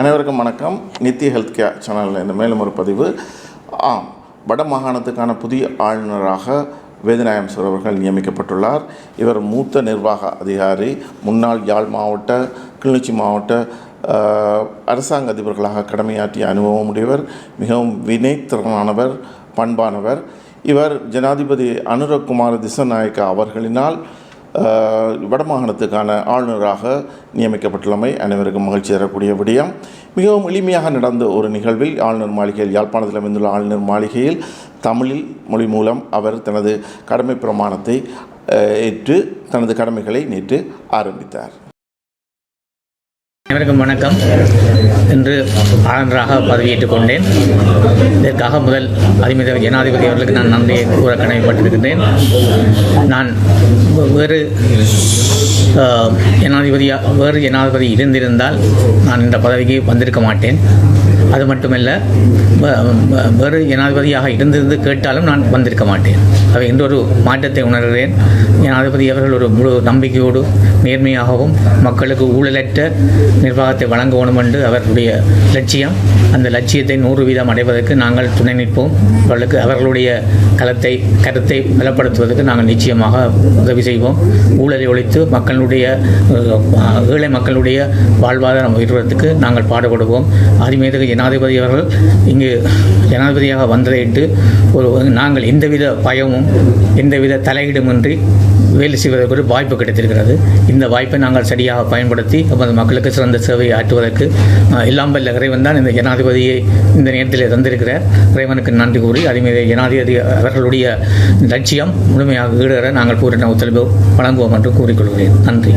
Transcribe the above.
அனைவருக்கும் வணக்கம். NITI health care சேனலில் இந்த மேலும் ஒரு பதிவு. ஆம் வட மாகாணத்துக்கான புதிய ஆளுநராக வேதநாயம் சார் அவர்கள் நியமிக்கப்பட்டுள்ளார். இவர் மூத்த நிர்வாக அதிகாரி முன்னாள் யாழ் மாவட்ட கிளிநொச்சி மாவட்ட அரசாங்க அதிபர்களாக கடமையாற்றிய அனுபவம் உடையவர் மிகவும் வினைத்திறனானவர் பண்பானவர். இவர் ஜனாதிபதி அனுரகுமார திசநாயக்கா அவர்களினால் வடமாகாணத்துக்கான ஆளுநராக நியமிக்கப்பட்டுள்ளமை அனைவருக்கும் மகிழ்ச்சி தரக்கூடிய விடயம். மிகவும் எளிமையாக நடந்த ஒரு நிகழ்வில் ஆளுநர் மாளிகையில் யாழ்ப்பாணத்தில் அமைந்துள்ள ஆளுநர் மாளிகையில் தமிழில் மொழி மூலம் அவர் தனது கடமை பிரமாணத்தை ஏற்று தனது கடமைகளை நேற்று ஆரம்பித்தார். அனைவருக்கும் வணக்கம். இன்று ஆளுநராக பதவியேற்றுக் கொண்டேன். இதற்காக முதல் அதிமித ஜனாதிபதி அவர்களுக்கு நான் நன்றியை கூற கடமைப்பட்டிருக்கின்றேன். நான் வேறு ஜனாதிபதியாக வேறு ஜனாதிபதி இருந்திருந்தால் நான் இந்த பதவிக்கு வந்திருக்க மாட்டேன். அது மட்டுமல்ல வேறு ஜனாதிபதியாக இருந்திருந்து கேட்டாலும் நான் வந்திருக்க மாட்டேன். அவை இன்றொரு மாற்றத்தை உணர்கிறேன். ஜனாதிபதி அவர்கள் ஒரு முழு நம்பிக்கையோடு நேர்மையாகவும் மக்களுக்கு ஊழலற்ற நிர்வாகத்தை வழங்க வேண்டும் என்று அவர்களுடைய லட்சியம். அந்த லட்சியத்தை நூறு வீதம் அடைவதற்கு நாங்கள் துணை நிற்போம். அவர்களுக்கு அவர்களுடைய களத்தை கருத்தை பலப்படுத்துவதற்கு நாங்கள் நிச்சயமாக உதவி செய்வோம். ஊழலை ஒழித்து மக்களுடைய ஏழை மக்களுடைய வாழ்வாதாரம் உயர்வதற்கு நாங்கள் பாடுபடுவோம். அதிமேதகு ஜனாதிபதி அவர்கள் இங்கு ஜனாதிபதியாக வந்ததையிட்டு ஒரு நாங்கள் எந்தவித பயமும் எந்தவித தலையீடுமின்றி வேலை செய்வதற்கு ஒரு வாய்ப்பு கிடைத்திருக்கிறது. இந்த வாய்ப்பை நாங்கள் சரியாக பயன்படுத்தி நமது மக்களுக்கு சிறந்த சேவையை ஆற்றுவதற்கு இல்லாமல் எல்லாம் வல்ல இறைவன் தான் இந்த ஜனாதிபதியை இந்த நேரத்தில் தந்திருக்கிறார். இறைவனுக்கு நன்றி கூறி அதேமாதிரி ஜனாதிபதி அவர்களுடைய லட்சியம் முழுமையாக ஈடுகிற நாங்கள் பூரண ஒத்துழைப்பு வழங்குவோம் என்று கூறிக்கொள்கிறேன். நன்றி.